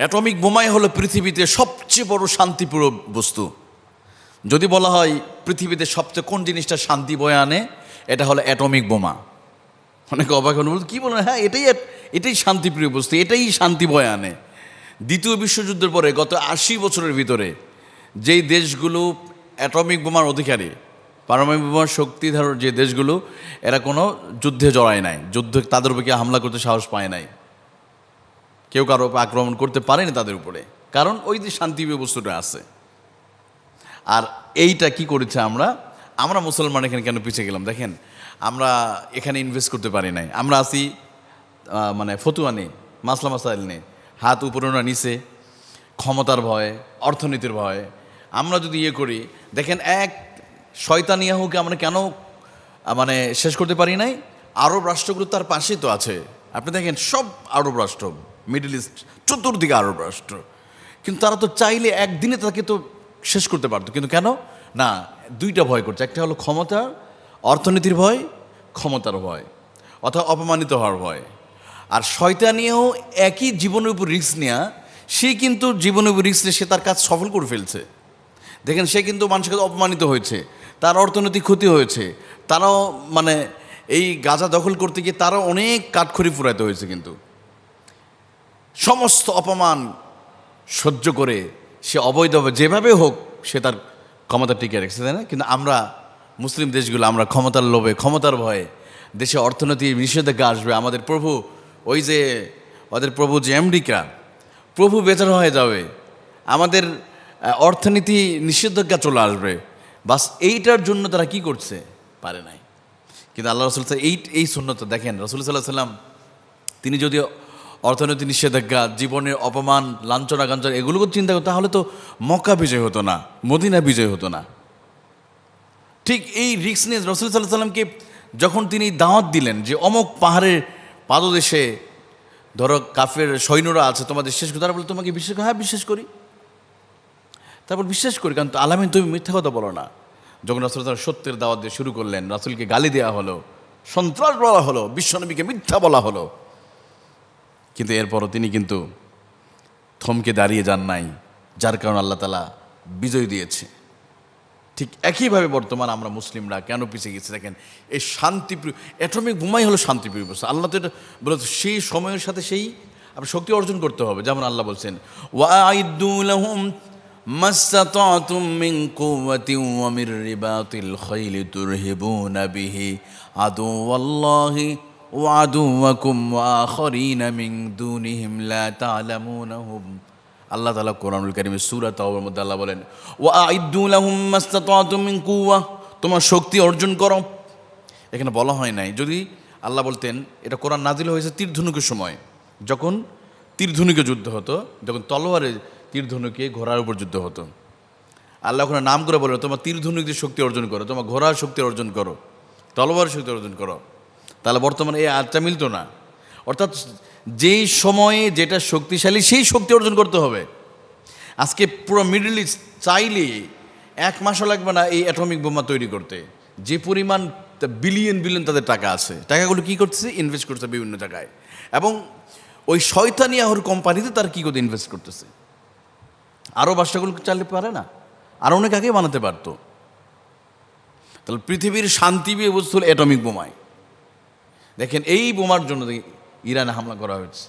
Atomic বোমাই হলো পৃথিবীতে সবচেয়ে বড় শান্তিপ্রিয় বস্তু। যদি বলা হয় পৃথিবীতে সবচেয়ে কোন জিনিসটা শান্তি বয়ে আনে, এটা হলো অ্যাটমিক বোমা। অনেকে অবাক বলতে কী বলেন হ্যাঁ এটাই এটাই শান্তিপ্রিয় বস্তু, এটাই শান্তি বয়ে আনে। দ্বিতীয় বিশ্বযুদ্ধের পরে, গত আশি বছরের ভিতরে, যেই দেশগুলো অ্যাটমিক বোমার অধিকারী, পারমাণবিক বোমার শক্তিধর যে দেশগুলো, এরা কোনো যুদ্ধে জড়ায় নাই, যুদ্ধ তাদের উপরে হামলা করতে সাহস পায় নাই। কেউ কারও আক্রমণ করতে পারেনি তাদের উপরে। কারণ ওই যে শান্তি বস্তুটা আছে। আর এইটা কি করেছে আমরা? আমরা মুসলমান এখানে কেন পিছিয়ে গেলাম? দেখেন, আমরা এখানে ইনভেস্ট করতে পারি নাই। আমরা আসি মানে ফতুয়া নেই, মাসলা মাসাইল নেই। হাত উপরে না নিচে, ক্ষমতার ভয়, অর্থনীতির ভয়। আমরা যদি ইয়ে করি, দেখেন এক শয়তানিয়াহুকে আমরা কেন মানে শেষ করতে পারি নাই? আরব রাষ্ট্রগুলো তার পাশেই তো আছে। আপনি দেখেন, সব আরব রাষ্ট্র। মিডল ইস্ট চতুর্দিকে আরব রাষ্ট্র। কিন্তু তারা তো চাইলে একদিনে তাকে তো শেষ করতে পারতো। কিন্তু কেন? না, দুইটা ভয় করছে। একটা হলো ক্ষমতা অর্থনীতির ভয়, ক্ষমতার ভয়, অথবা অপমানিত হওয়ার ভয়। আর শয়তানিয়েও একই জীবনের উপর রিস্ক নেওয়া সে কিন্তু জীবনের উপর রিস্ক নিয়ে সে তার কাজ সফল করে ফেলছে। দেখেন, সে কিন্তু মানুষের কাছে অপমানিত হয়েছে, তার অর্থনৈতিক ক্ষতি হয়েছে, তারাও মানে এই গাজা দখল করতে গিয়ে তারাও অনেক কাঠখড়ি ফুরাইতে হয়েছে কিন্তু। সমস্ত অপমান সহ্য করে সে অবৈধভাবে যেভাবে হোক সে তার ক্ষমতা টিকে রেখেছে, তাই না? কিন্তু আমরা মুসলিম দেশগুলো, আমরা ক্ষমতার লোভে, ক্ষমতার ভয়ে দেশে অর্থনীতি নিষেধাজ্ঞা আসবে। আমাদের প্রভু, ওই যে ওদের প্রভু যে আমেরিকা প্রভু বেচার হয়ে যাবে। আমাদের অর্থনীতি নিষেধাজ্ঞা চলে আসবে। বাস এইটার জন্য তারা কি করছে? পারে নাই। কিন্তু আল্লাহ রসুল এই এই শূন্যতা দেখেন, রসুল সাল্লাহ সাল্লাম, তিনি যদি অর্থনৈতিক নিষেধাজ্ঞা, জীবনের অপমান লাঞ্ছনা গাঞ্চনা এগুলোকে চিন্তা করতো, তাহলে তো মক্কা বিজয় হতো না, মদিনা বিজয় হতো না। ঠিক এই রিক্স নিয়ে রসুল সাল্লাহ সাল্লামকে যখন তিনি দাওয়াত দিলেন যে, অমক পাহাড়ের পাদদেশে, ধরো কাফের সৈন্যরা আছে, তোমাদের শেষ তারা বলে, তোমাকে বিশ্বাস হ্যাঁ বিশ্বাস করি। তারপর বিশ্বাস করি, কারণ আলামিন, তুমি মিথ্যা কথা বলো না। যখন রাসুল সাল্লাম সত্যের দাওয়াত দিয়ে শুরু করলেন, রাসুলকে গালি দেওয়া হলো, সন্ত্রাস বলা হলো, বিশ্বনবীকে মিথ্যা বলা হলো কিন্তু এরপরও তিনি কিন্তু থমকে দাঁড়িয়ে যান নাই, যার কারণে আল্লাহ তালা বিজয় দিয়েছে। ঠিক একইভাবে বর্তমান আমরা মুসলিমরা কেন পিছিয়ে গেছি দেখেন, এই শান্তিপ্রিয়, অ্যাটমিক বোমাই হলো শান্তিপ্রিয় বস্তু। আল্লাহ তো এটা বলে সেই সময়ের সাথে সেই আপনার শক্তি অর্জন করতে হবে, যেমন আল্লাহ বলছেন ওয়াইদুলহুম ওয়া আদুওয়াকুম ওয়া আখারিনা মিন দুনিহিম লা তা'লামুনাহুম আল্লাহ তালা কোরআনুল কারিমের সুরা তাওবার মধ্যে আল্লাহ বলেন, ওয়া ও আইদুলাহুম মাস্তাতাতুম মিন কুওয়া তোমার শক্তি অর্জন করো। এখানে বলা হয় নাই, যদি আল্লাহ বলতেন, এটা কোরআন নাজিল হয়েছে তীরধনুকের সময়। যখন তীরধনুকে যুদ্ধ হতো, যখন তলোয়ারে তীরধনুকে ঘোড়ার উপর যুদ্ধ হতো। আল্লাহ ওখানে নাম করে বলে তোমার তীরধনুক দিয়ে শক্তি অর্জন করো, তোমার ঘোড়ার শক্তি অর্জন করো, তলোয়ারের শক্তি অর্জন করো। তাহলে বর্তমানে এই আটটা মিলতো না। অর্থাৎ যেই সময়ে যেটা শক্তিশালী, সেই শক্তি অর্জন করতে হবে। আজকে পুরো মিডল ইস্ট চাইলে এক মাসও লাগবে না এই অ্যাটমিক বোমা তৈরি করতে। যে পরিমাণ বিলিয়ন বিলিয়ন তাদের টাকা আছে। টাকাগুলো কী করতেছে? ইনভেস্ট করছে বিভিন্ন জায়গায়। এবং ওই শয়তানি আহর কোম্পানিতে তার কী করতে ইনভেস্ট করতেছে? আরও বাসাগুলো চালিয়ে পারে না? আর অনেক আগে বানাতে পারতো। তাহলে পৃথিবীর শান্তি বিয়ে বস্তু অ্যাটমিক বোমায়। দেখেন এই বোমার জন্য ইরানে হামলা করা হয়েছে।